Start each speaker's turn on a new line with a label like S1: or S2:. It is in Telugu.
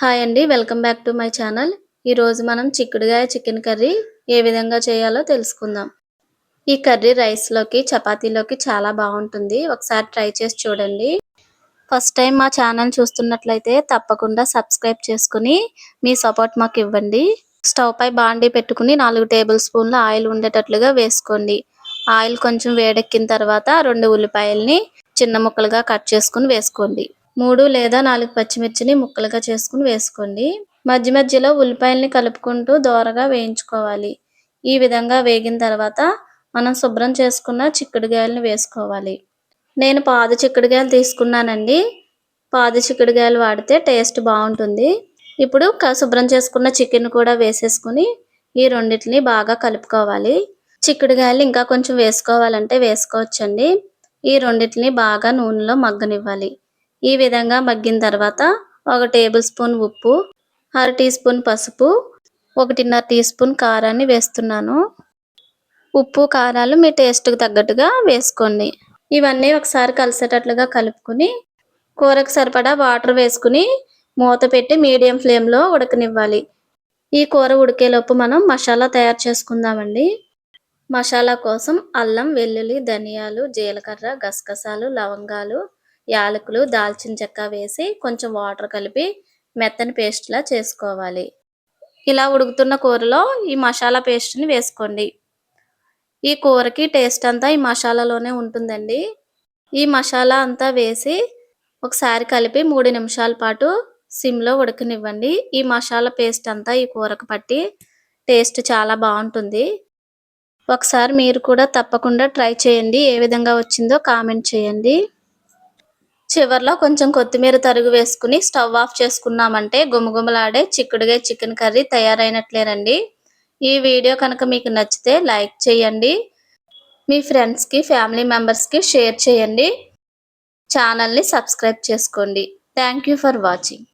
S1: హాయ్ అండి welcome back to my channel. ఈరోజు మనం చిక్కుడుగాయ చికెన్ కర్రీ ఏ విధంగా చేయాలో తెలుసుకుందాం. ఈ కర్రీ రైస్లోకి చపాతీలోకి చాలా బాగుంటుంది. ఒకసారి ట్రై చేసి చూడండి. ఫస్ట్ టైం మా ఛానల్ చూస్తున్నట్లయితే తప్పకుండా సబ్స్క్రైబ్ చేసుకుని మీ సపోర్ట్ మాకు ఇవ్వండి. స్టవ్ పై బాండీ పెట్టుకుని నాలుగు టేబుల్ స్పూన్ల ఆయిల్ ఉండేటట్లుగా వేసుకోండి. ఆయిల్ కొంచెం వేడెక్కిన తర్వాత రెండు ఉల్లిపాయల్ని చిన్న ముక్కలుగా కట్ చేసుకుని వేసుకోండి. మూడు లేదా నాలుగు పచ్చిమిర్చిని ముక్కలుగా చేసుకుని వేసుకోండి. మధ్య మధ్యలో ఉల్లిపాయల్ని కలుపుకుంటూ దోరగా వేయించుకోవాలి. ఈ విధంగా వేగిన తర్వాత మనం శుభ్రం చేసుకున్న చిక్కుడుగాయలను వేసుకోవాలి. నేను పాదు చిక్కుడుగాయలు తీసుకున్నానండి. పాదు చిక్కుడుగాయలు వాడితే టేస్ట్ బాగుంటుంది. ఇప్పుడు శుభ్రం చేసుకున్న చికెన్ కూడా వేసేసుకుని ఈ రెండింటిని బాగా కలుపుకోవాలి. చిక్కుడుగాయలు ఇంకా కొంచెం వేసుకోవాలంటే వేసుకోవచ్చండి. ఈ రెండింటిని బాగా నూనెలో మగ్గనివ్వాలి. ఈ విధంగా మగ్గిన తర్వాత ఒక టేబుల్ స్పూన్ ఉప్పు అర టీ స్పూన్ పసుపు ఒకటిన్నర టీ స్పూన్ కారాన్ని వేస్తున్నాను. ఉప్పు కారాలు మీ టేస్ట్కి తగ్గట్టుగా వేసుకోండి. ఇవన్నీ ఒకసారి కలిసేటట్లుగా కలుపుకుని కూరకు సరిపడా వాటర్ వేసుకుని మూత పెట్టి మీడియం ఫ్లేమ్లో ఉడకనివ్వాలి. ఈ కూర ఉడికేలోపు మనం మసాలా తయారు చేసుకుందామండి. మసాలా కోసం అల్లం వెల్లుల్లి ధనియాలు జీలకర్ర గసగసాలు లవంగాలు యాలకులు దాల్చిన చెక్క వేసి కొంచెం వాటర్ కలిపి మెత్తని పేస్ట్లా చేసుకోవాలి. ఇలా ఉడుకుతున్న కూరలో ఈ మసాలా పేస్ట్ని వేసుకోండి. ఈ కూరకి టేస్ట్ అంతా ఈ మసాలాలోనే ఉంటుందండి. ఈ మసాలా అంతా వేసి ఒకసారి కలిపి మూడు నిమిషాల పాటు సిమ్లో ఉడకనివ్వండి. ఈ మసాలా పేస్ట్ అంతా ఈ కూరకు పట్టి టేస్ట్ చాలా బాగుంటుంది. ఒకసారి మీరు కూడా తప్పకుండా ట్రై చేయండి. ఏ విధంగా వచ్చిందో కామెంట్ చేయండి. చివరిలో కొంచెం కొత్తిమీర తరుగు వేసుకుని స్టవ్ ఆఫ్ చేసుకున్నామంటే గుమగుమలాడే చిక్కుడుగా చికెన్ కర్రీ తయారైనట్లేనండి. ఈ వీడియో కనుక మీకు నచ్చితే లైక్ చేయండి. మీ ఫ్రెండ్స్కి ఫ్యామిలీ మెంబర్స్కి షేర్ చేయండి. ఛానల్ని సబ్స్క్రైబ్ చేసుకోండి. Thank for watching.